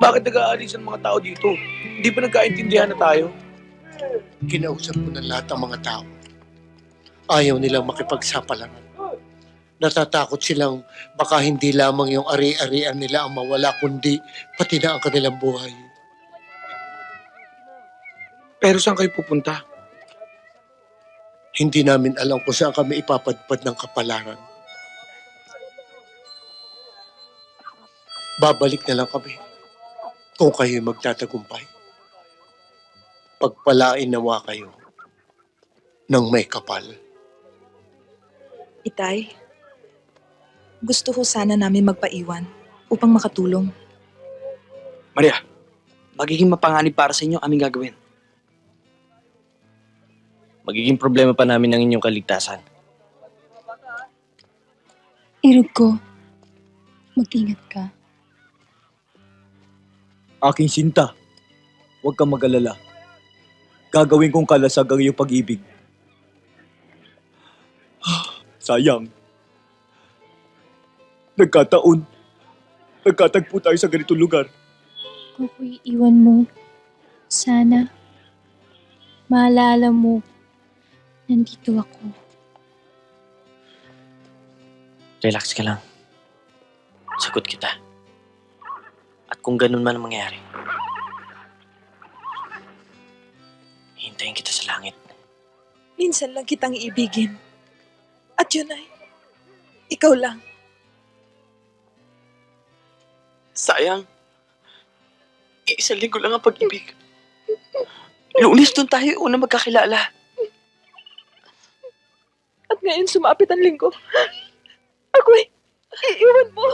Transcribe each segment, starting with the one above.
Bakit nag-aalis ang mga tao dito? Hindi ba nagkaintindihan na tayo? Kinausap ko ng lahat ng mga tao. Ayaw nilang makipagsapalaran. Natatakot silang baka hindi lamang yung ari-arian nila ang mawala, kundi pati na ang kanilang buhay. Pero saan kayo pupunta? Hindi namin alam kung saan kami ipapadpad ng kapalaran. Babalik na lang kami kung kayo magtatagumpay. Pagpalain nawa kayo ng may kapal. Itay, gusto ko sana namin magpaiwan upang makatulong. Maria, magiging mapanganib para sa inyo ang aming gagawin. Magiging problema pa namin ang inyong kaligtasan. Irog ko, mag-ingat ka. Aking sinta, huwag kang mag-alala. Gagawin kong kalasag ang iyong pag-ibig. Sayang. Nagkataon. Nagkatagpo tayo sa ganitong lugar. Kung ako'y iwan mo, sana maalala mo, nandito ako. Relax ka lang. Sagot kita. At kung ganun man ang mangyari, hintayin kita sa langit. Minsan lang kitang iibigin. At yun ay, ikaw lang. Sayang. Iisang linggo lang ang pag-ibig. Lunes doon tayo una magkakilala. At ngayon sumapit ang linggo. Ako'y iiwan mo.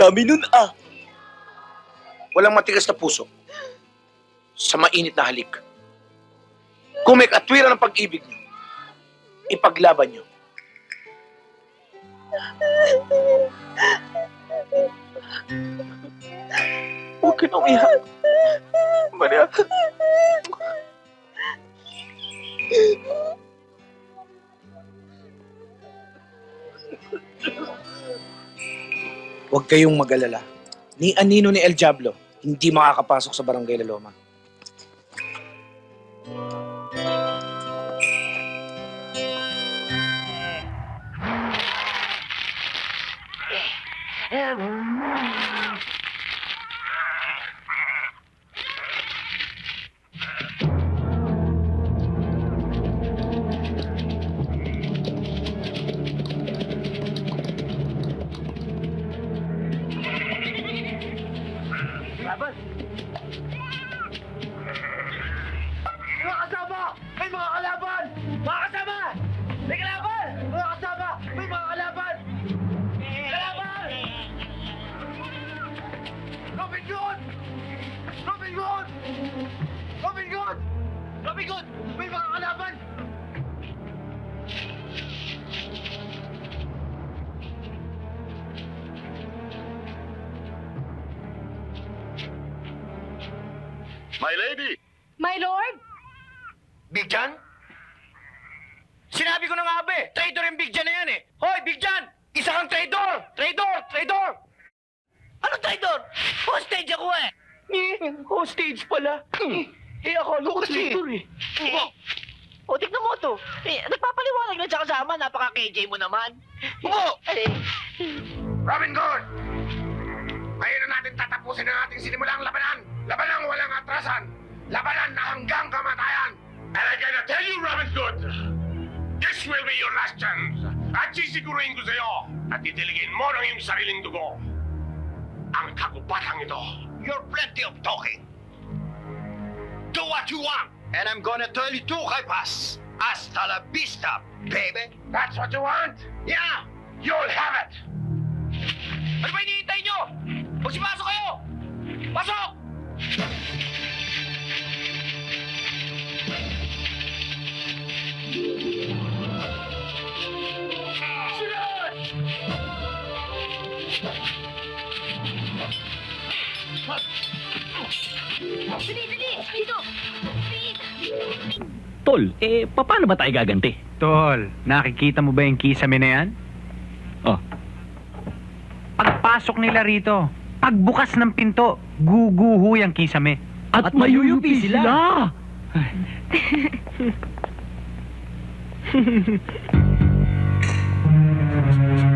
Dami nun ah! Walang matigas na puso sa mainit na halik. Kung may katwiran ng pag-ibig niyo, ipaglaban niyo. Huwag ka nang iyak. Maria. Huwag kayong mag-alala. Ni Anino ni El Diablo, hindi makakapasok sa Barangay La Loma. Mga My lady! My lord? Big John? Sinabi ko na nga ba eh, traitor yung Big John na yan eh. Hoy, Big John! Isa kang traitor! Traitor! Traitor! Ano traitor? Hostage ako eh! Eh, hostage pala. Eh, akala ko traitor eh. O, tignan mo to. Eh, nagpapaliwanag na siya kasama, napaka-KJ mo naman. Oo! Eh, Robin Hood! Ngayon na natin tatapusin ang ating sinimulang labanan. Labanan. Labanan na hanggang kamatayan. And I gotta tell you, Robin Hood, this will be your last chance. At sisiguruhin ko sa'yo at titiligin mo ng iyong sariling dugo. Ang kagubatan ito. You're plenty of talking. Do what you want. And I'm gonna tell you too, Kaipas. Hasta la vista, baby. That's what you want? Yeah, you'll have it. Dali, dali! Dito! Tol, eh, paano ba tayo gaganti? Tol, nakikita mo ba yung kisame na yan? Oh. Pagpasok nila rito, pagbukas ng pinto, guguhu yung kisame. At, At mayuyupi sila! sila.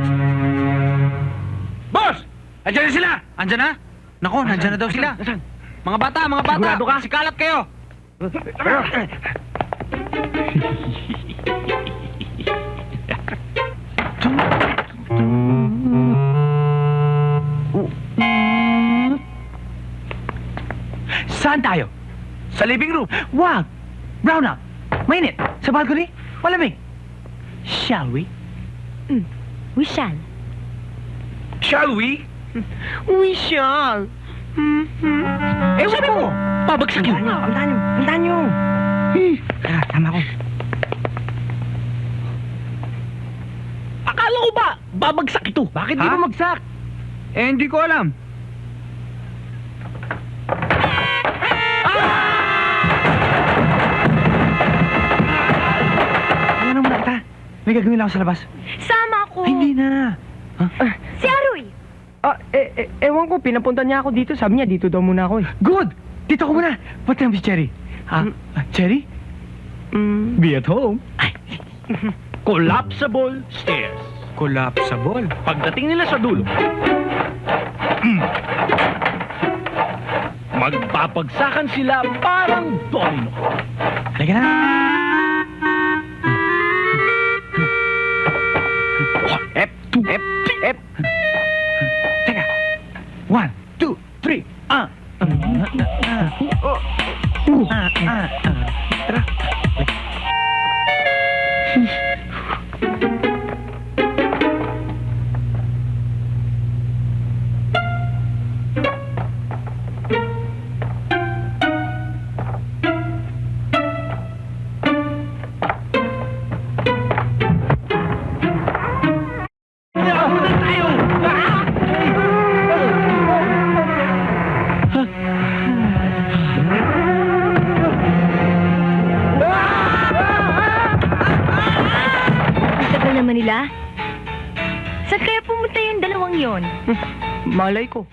Andiyan na sila! Andiyan na? Nako, nandiyan na daw sila. Mga bata, mga bata! Sigurado ka? Sikalat kayo! Saan tayo? Sa living room. Wag! Brown out. Mainit. Sa balcony. Malamig. Shall we? We shall. Shall we? We shall. Ewan ko. Pabagsak yun. Ang tanyo. Ang tanyo. Ah, tama ko. Akala ko ba, babagsak ito? Bakit di bumagsak? Eh, hindi ko alam. Ano naman kita? May gagawin lang ako sa labas. Sama ako! Ay, hindi na. Si Aroy! Ah, eh, eh, ewan ko, pinapunta niya ako dito. Sabi niya, dito daw muna ako eh. Good! Dito ko muna. What time is Cherry? Ha? Ah, Cherry? Mm. Be at home. Collapsible stairs. Collapsible. Pagdating nila sa dulo, magpapagsakan sila parang domino. Halika na. Ep, ep, ep. One two three రా naman